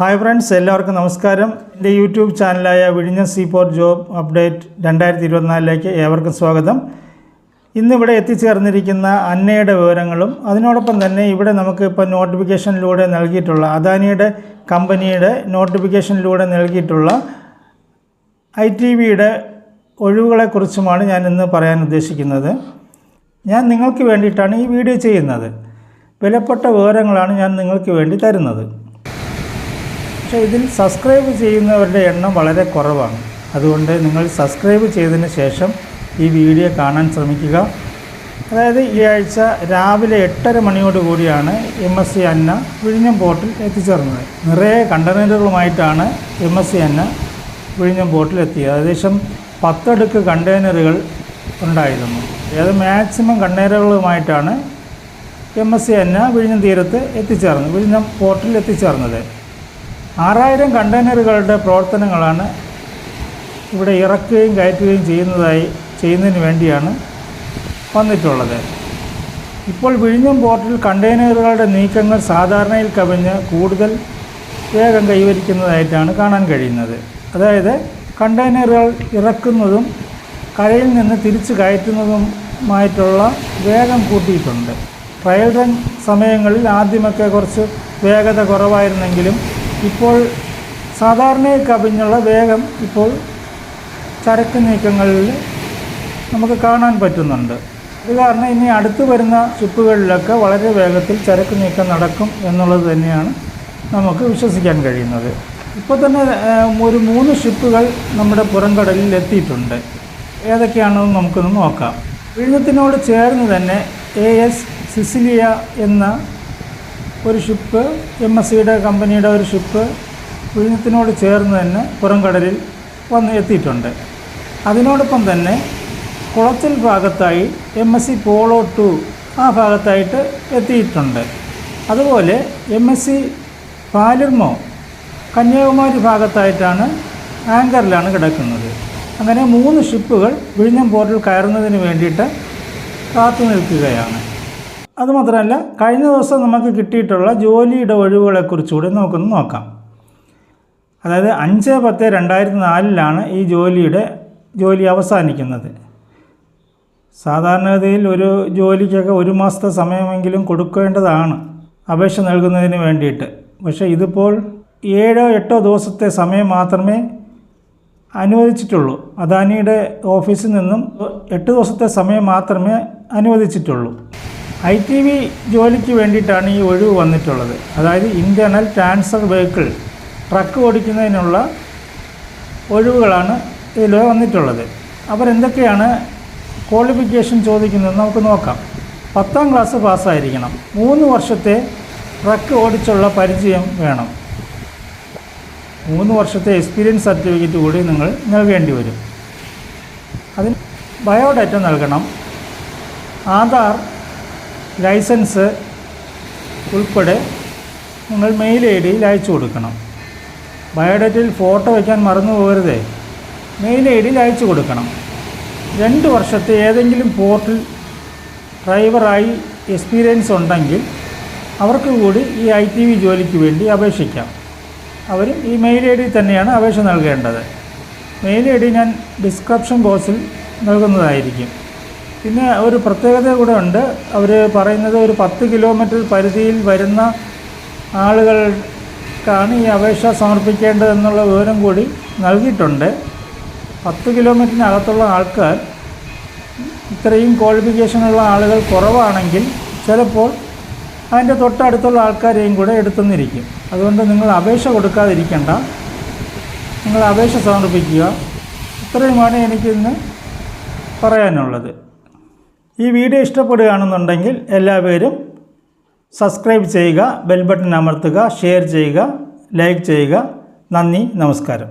Hi friends എല്ലാവർക്കും നമസ്കാരം. എന്റെ യൂട്യൂബ് ചാനലായ വിഴിഞ്ഞ സീപോർ ജോബ് അപ്ഡേറ്റ് രണ്ടായിരത്തി ഇരുപത്തിനാലിലേക്ക് ഏവർക്കും സ്വാഗതം. ഇന്നിവിടെ എത്തിച്ചേർന്നിരിക്കുന്ന അന്നയുടെ വിവരങ്ങളും അതിനോടൊപ്പം തന്നെ ഇവിടെ നമുക്ക് ഇപ്പോൾ നോട്ടിഫിക്കേഷനിലൂടെ നൽകിയിട്ടുള്ള അദാനിയുടെ കമ്പനിയുടെ നോട്ടിഫിക്കേഷനിലൂടെ നൽകിയിട്ടുള്ള ഐ ടി വിയുടെ ഒഴിവുകളെക്കുറിച്ചുമാണ് ഞാൻ ഇന്ന് പറയാൻ ഉദ്ദേശിക്കുന്നത്. ഞാൻ നിങ്ങൾക്ക് വേണ്ടിയിട്ടാണ് ഈ വീഡിയോ ചെയ്യുന്നത്. വിലപ്പെട്ട വിവരങ്ങളാണ് ഞാൻ നിങ്ങൾക്ക് വേണ്ടി തരുന്നത്. പക്ഷേ ഇതിൽ സബ്സ്ക്രൈബ് ചെയ്യുന്നവരുടെ എണ്ണം വളരെ കുറവാണ്. അതുകൊണ്ട് നിങ്ങൾ സബ്സ്ക്രൈബ് ചെയ്തതിന് ശേഷം ഈ വീഡിയോ കാണാൻ ശ്രമിക്കുക. അതായത് ഈ ആഴ്ച രാവിലെ എട്ടര മണിയോട് കൂടിയാണ് എം എസ് സി അന്ന വിഴിഞ്ഞം പോർട്ടിൽ എത്തിച്ചേർന്നത്. നിറയെ കണ്ടെയ്നറുകളുമായിട്ടാണ് എം എസ് സി അന്ന വിഴിഞ്ഞം പോർട്ടിൽ എത്തിയത്. ഏകദേശം പത്തടുക്ക് കണ്ടെയ്നറുകൾ ഉണ്ടായിരുന്നു. അതായത് മാക്സിമം കണ്ടെയ്നറുകളുമായിട്ടാണ് എം എസ് സി അന്ന വിഴിഞ്ഞം തീരത്ത് എത്തിച്ചേർന്നത് വിഴിഞ്ഞം പോർട്ടിൽ എത്തിച്ചേർന്നത്. ആറായിരം കണ്ടെയ്നറുകളുടെ പ്രവർത്തനങ്ങളാണ് ഇവിടെ ഇറക്കുകയും കയറ്റുകയും ചെയ്യുന്നതായി ചെയ്യുന്നതിന് വേണ്ടിയാണ് വന്നിട്ടുള്ളത്. ഇപ്പോൾ വിഴിഞ്ഞം പോർട്ടിൽ കണ്ടെയ്നറുകളുടെ നീക്കങ്ങൾ സാധാരണയിൽ കവിഞ്ഞ് കൂടുതൽ വേഗം കൈവരിക്കുന്നതായിട്ടാണ് കാണാൻ കഴിയുന്നത്. അതായത് കണ്ടെയ്നറുകൾ ഇറക്കുന്നതും കരയിൽ നിന്ന് തിരിച്ചു കയറ്റുന്നതുമായിട്ടുള്ള വേഗം കൂട്ടിയിട്ടുണ്ട്. ട്രയൽ റൺ സമയങ്ങളിൽ ആദ്യമൊക്കെ കുറച്ച് വേഗത കുറവായിരുന്നെങ്കിലും ഇപ്പോൾ സാധാരണ കവിഞ്ഞുള്ള വേഗം ഇപ്പോൾ ചരക്ക് നീക്കങ്ങളിൽ നമുക്ക് കാണാൻ പറ്റുന്നുണ്ട്. ഇത് കാരണം ഇനി അടുത്ത് വരുന്ന ഷിപ്പുകളിലൊക്കെ വളരെ വേഗത്തിൽ ചരക്ക് നീക്കം നടക്കും എന്നുള്ളത് തന്നെയാണ് നമുക്ക് വിശ്വസിക്കാൻ കഴിയുന്നത്. ഇപ്പോൾ തന്നെ ഒരു മൂന്ന് ഷിപ്പുകൾ നമ്മുടെ പുറംകടലിൽ എത്തിയിട്ടുണ്ട്. ഏതൊക്കെയാണെന്ന് നമുക്കൊന്ന് നോക്കാം. വിഴിഞ്ഞത്തിനോട് ചേർന്ന് തന്നെ എ എസ് സിസിലിയ എന്ന ഒരു ഷിപ്പ് എം എസ് സിയുടെ കമ്പനിയുടെ ഒരു ഷിപ്പ് വിഴിഞ്ഞത്തിനോട് ചേർന്ന് തന്നെ പുറംകടലിൽ വന്ന് എത്തിയിട്ടുണ്ട്. അതിനോടൊപ്പം തന്നെ കുളച്ചൽ ഭാഗത്തായി M S C Polo two ആ ഭാഗത്തായിട്ട് എത്തിയിട്ടുണ്ട്. അതുപോലെ M S C Palermo Kanyakumari ഭാഗത്തായിട്ടാണ് ആങ്കറിലാണ് കിടക്കുന്നത്. അങ്ങനെ മൂന്ന് ഷിപ്പുകൾ വിഴിഞ്ഞം പോർട്ടിൽ കയറുന്നതിന് വേണ്ടിയിട്ട് കാത്തു നിൽക്കുകയാണ് അതുമാത്രമല്ല കഴിഞ്ഞ ദിവസം നമുക്ക് കിട്ടിയിട്ടുള്ള ജോലിയുടെ ഒഴിവുകളെക്കുറിച്ചുകൂടി നമുക്കൊന്ന് നോക്കാം. അതായത് അഞ്ച് പത്ത് രണ്ടായിരത്തി നാലിലാണ് ഈ ജോലിയുടെ ജോലി അവസാനിക്കുന്നത്. സാധാരണഗതിയിൽ ഒരു ജോലിക്കൊക്കെ ഒരു മാസത്തെ സമയമെങ്കിലും കൊടുക്കേണ്ടതാണ് അപേക്ഷ നൽകുന്നതിന് വേണ്ടിയിട്ട്. പക്ഷേ ഇതിപ്പോൾ ഏഴോ എട്ടോ ദിവസത്തെ സമയം മാത്രമേ അനുവദിച്ചിട്ടുള്ളൂ. അദാനിയുടെ ഓഫീസിൽ നിന്നും എട്ട് ദിവസത്തെ സമയം മാത്രമേ അനുവദിച്ചിട്ടുള്ളൂ. ഐ ടി വി ജോലിക്ക് വേണ്ടിയിട്ടാണ് ഈ ഒഴിവ് വന്നിട്ടുള്ളത്. അതായത് ഇന്റേർണൽ ട്രാൻസ്ഫർ വെഹിക്കിൾ ട്രക്ക് ഓടിക്കുന്നതിനുള്ള ഒഴിവുകളാണ് ഇതിൽ വന്നിട്ടുള്ളത്. അവർ എന്തൊക്കെയാണ് ക്വാളിഫിക്കേഷൻ ചോദിക്കുന്നത് നമുക്ക് നോക്കാം. പത്താം ക്ലാസ് പാസ്സായിരിക്കണം. മൂന്ന് വർഷത്തെ ട്രക്ക് ഓടിച്ചുള്ള പരിചയം വേണം. മൂന്ന് വർഷത്തെ എക്സ്പീരിയൻസ് സർട്ടിഫിക്കറ്റ് കൂടി നിങ്ങൾ നൽകേണ്ടി വരും. അതിന് ബയോഡാറ്റ നൽകണം. ആധാർ ലൈസൻസ് ഉൾപ്പെടെ നിങ്ങൾ മെയിൽ ഐ ഡിയിൽ അയച്ചു കൊടുക്കണം. ബയോഡാറ്റയിൽ ഫോട്ടോ വയ്ക്കാൻ മറന്നു പോകരുതേ. മെയിൽ ഐ ഡിയിൽ അയച്ചു കൊടുക്കണം. രണ്ട് വർഷത്തെ ഏതെങ്കിലും പോർട്ടിൽ ഡ്രൈവറായി എക്സ്പീരിയൻസ് ഉണ്ടെങ്കിൽ അവർക്ക് കൂടി ഈ ഐ ടി വി ജോലിക്ക് വേണ്ടി അപേക്ഷിക്കാം. അവർ ഈ മെയിൽ ഐ ഡി തന്നെയാണ് അപേക്ഷ നൽകേണ്ടത്. മെയിൽ ഐ ഡി ഞാൻ ഡിസ്ക്രിപ്ഷൻ ബോക്സിൽ നൽകുന്നതായിരിക്കും. പിന്നെ ഒരു പ്രത്യേകത കൂടെ ഉണ്ട്. അവർ പറയുന്നത് ഒരു പത്ത് കിലോമീറ്റർ പരിധിയിൽ വരുന്ന ആളുകൾക്കാണ് ഈ അപേക്ഷ സമർപ്പിക്കേണ്ടതെന്നുള്ള വിവരം കൂടി നൽകിയിട്ടുണ്ട്. പത്ത് കിലോമീറ്ററിനകത്തുള്ള ആൾക്കാർ ഇത്രയും ക്വാളിഫിക്കേഷനുള്ള ആളുകൾ കുറവാണെങ്കിൽ ചിലപ്പോൾ അതിന്റെ തൊട്ടടുത്തുള്ള ആൾക്കാരെയും കൂടെ എടുത്തുനിന്നിരിക്കും. അതുകൊണ്ട് നിങ്ങൾ അപേക്ഷ കൊടുക്കാതിരിക്കേണ്ട. നിങ്ങൾ അപേക്ഷ സമർപ്പിക്കുക. ഇത്രയുമാണ് എനിക്കിന്ന് പറയാനുള്ളത്. ഈ വീഡിയോ ഇഷ്ടപ്പെടുകയാണെന്നുണ്ടെങ്കിൽ എല്ലാവരും സബ്സ്ക്രൈബ് ചെയ്യുക ബെൽ ബട്ടൺ അമർത്തുക ഷെയർ ചെയ്യുക ലൈക്ക് ചെയ്യുക. നന്ദി നമസ്കാരം.